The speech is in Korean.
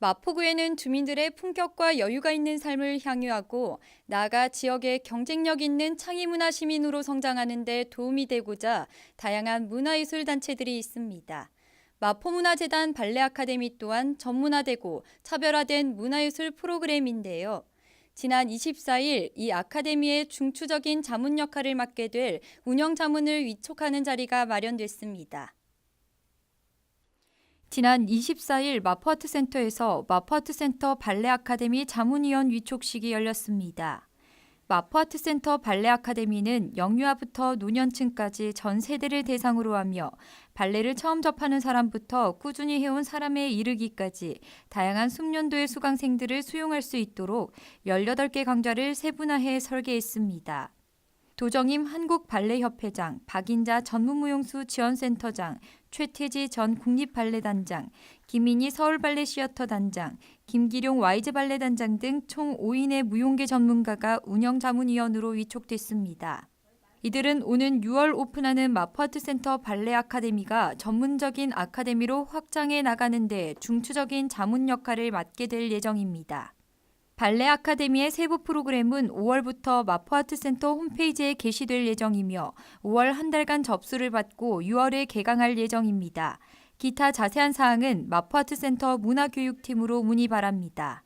마포구에는 주민들의 품격과 여유가 있는 삶을 향유하고 나아가 지역의 경쟁력 있는 창의문화 시민으로 성장하는 데 도움이 되고자 다양한 문화예술 단체들이 있습니다. 마포문화재단 발레 아카데미 또한 전문화되고 차별화된 문화예술 프로그램인데요. 지난 24일 이 아카데미의 중추적인 자문 역할을 맡게 될 운영 자문을 위촉하는 자리가 마련됐습니다. 지난 24일 마포아트 센터에서 마포아트 센터 발레 아카데미 자문위원 위촉식이 열렸습니다. 마포아트 센터 발레 아카데미는 영유아부터 노년층까지 전 세대를 대상으로 하며 발레를 처음 접하는 사람부터 꾸준히 해온 사람에 이르기까지 다양한 숙련도의 수강생들을 수용할 수 있도록 18개 강좌를 세분화해 설계했습니다. 도정임 한국발레협회장, 박인자 전문무용수 지원센터장, 최태지 전 국립발레단장, 김민희 서울발레시어터 단장, 김기룡 와이즈발레단장 등 총 5인의 무용계 전문가가 운영자문위원으로 위촉됐습니다. 이들은 오는 6월 오픈하는 마포아트센터 발레 아카데미가 전문적인 아카데미로 확장해 나가는 데 중추적인 자문 역할을 맡게 될 예정입니다. 발레 아카데미의 세부 프로그램은 5월부터 마포아트센터 홈페이지에 게시될 예정이며 5월 한 달간 접수를 받고 6월에 개강할 예정입니다. 기타 자세한 사항은 마포아트센터 문화교육팀으로 문의 바랍니다.